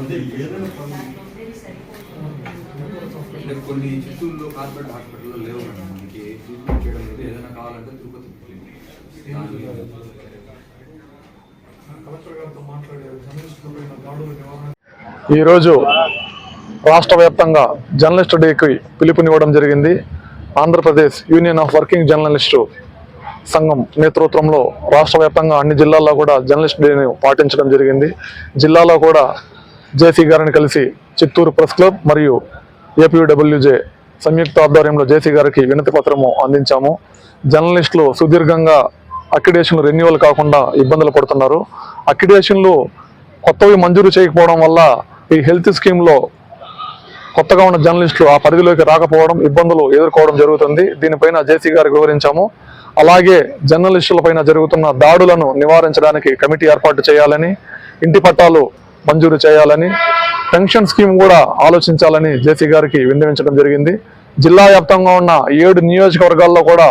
అంటే కొన్ని చిత్తూరులో కార్పొరేట్ హాస్పిటల్లో లేవు మేడం. మనకి ట్రీట్మెంట్ చేయడం లేదు. ఏదైనా కావాలంటే తిరుపతి ఈరోజు రాష్ట్ర వ్యాప్తంగా జర్నలిస్ట్ డేకి పిలుపునివ్వడం జరిగింది. Andhra Pradesh union of working journalist సంఘం నేతృత్వంలో రాష్ట్ర వ్యాప్తంగా అన్ని జిల్లాల్లో కూడా జర్నలిస్ట్ డేని పాటించడం జరిగింది. జిల్లాలో కూడా జేసీ గారిని కలిసి చిత్తూరు ప్రెస్ క్లబ్ మరియు ఏపీడబ్ల్యూజే సంయుక్త ఆధ్వర్యంలో జేసీ గారికి వినతి పత్రము అందించాము. జర్నలిస్టులు సుదీర్ఘంగా అక్రిడేషన్లు రెన్యువల్ కాకుండా ఇబ్బందులు పడుతున్నారు. అక్రిడేషన్లు కొత్తవి మంజూరు చేయకపోవడం వల్ల ఈ హెల్త్ స్కీమ్లో కొత్తగా ఉన్న జర్నలిస్టులు ఆ పరిధిలోకి రాకపోవడం ఇబ్బందులు ఎదుర్కోవడం జరుగుతుంది. దీనిపైన జేసీ గారికి వివరించాము. అలాగే జర్నలిస్టుల పైన జరుగుతున్న దాడులను నివారించడానికి కమిటీ ఏర్పాటు చేయాలని ఇంటి పట్టాలు మంజూరు చేయాలని పెన్షన్ స్కీమ్ కూడా ఆలోచించాలని జేసీ గారికి విన్నవించడం జరిగింది. జిల్లా వ్యాప్తంగా ఉన్న ఏడు నియోజకవర్గాల్లో కూడా